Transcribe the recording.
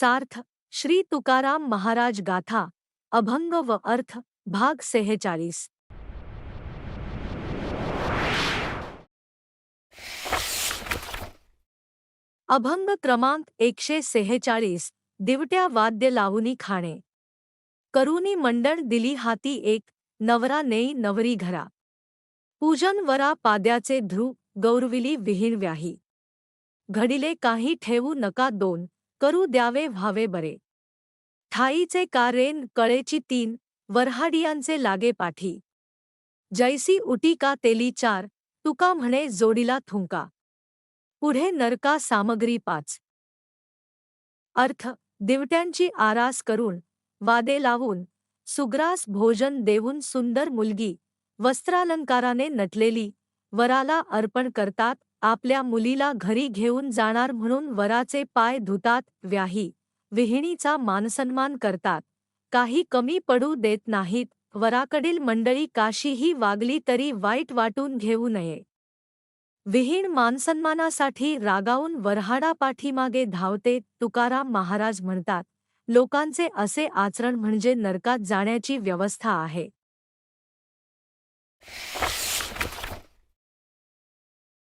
सार्थ श्री तुकाराम महाराज गाथा अभंग व अर्थ भाग सेहेचाळीस. अभंग क्रमांक एकशे सेहेचाळीस दिवट्या वाद्य लावूनी खाणे. करुनी मंडळ दिली हाती एक नवरा नेई नवरी घरा. पूजन वरा पाद्याचे ध्रुव गौरविली विहीण व्याही. घडिले काही ठेवू नका दोन करू द्यावे व्हावे बरे. ठाईचे कारेन कळेची तीन वरहाडियांचे लागे पाठी. जैसी उटी का तेली चार तुका म्हणे जोडीला थुंका. पुढे नरका सामग्री पाच. अर्थ दिवट्यांची आरास करून वादे लावून सुग्रास भोजन देऊन सुंदर मुलगी वस्त्रालंकाराने नटलेली वराला अर्पण करतात आपल्या मुलीला घरी घेऊन जाणार म्हणून वराचे पाय धुतात व्याही विहिणीचा मानसन्मान करतात. काही कमी पडू देत नाहीत वराकडील मंडळी काशीही वागली तरी वाईट वाटून घेऊ नये. विहीण मानसन्मानासाठी रागावून वरहाडा पाठीमागे धावते तुकाराम महाराज म्हणतात लोकांचे असे आचरण म्हणजे नरकात जाण्याची व्यवस्था आहे.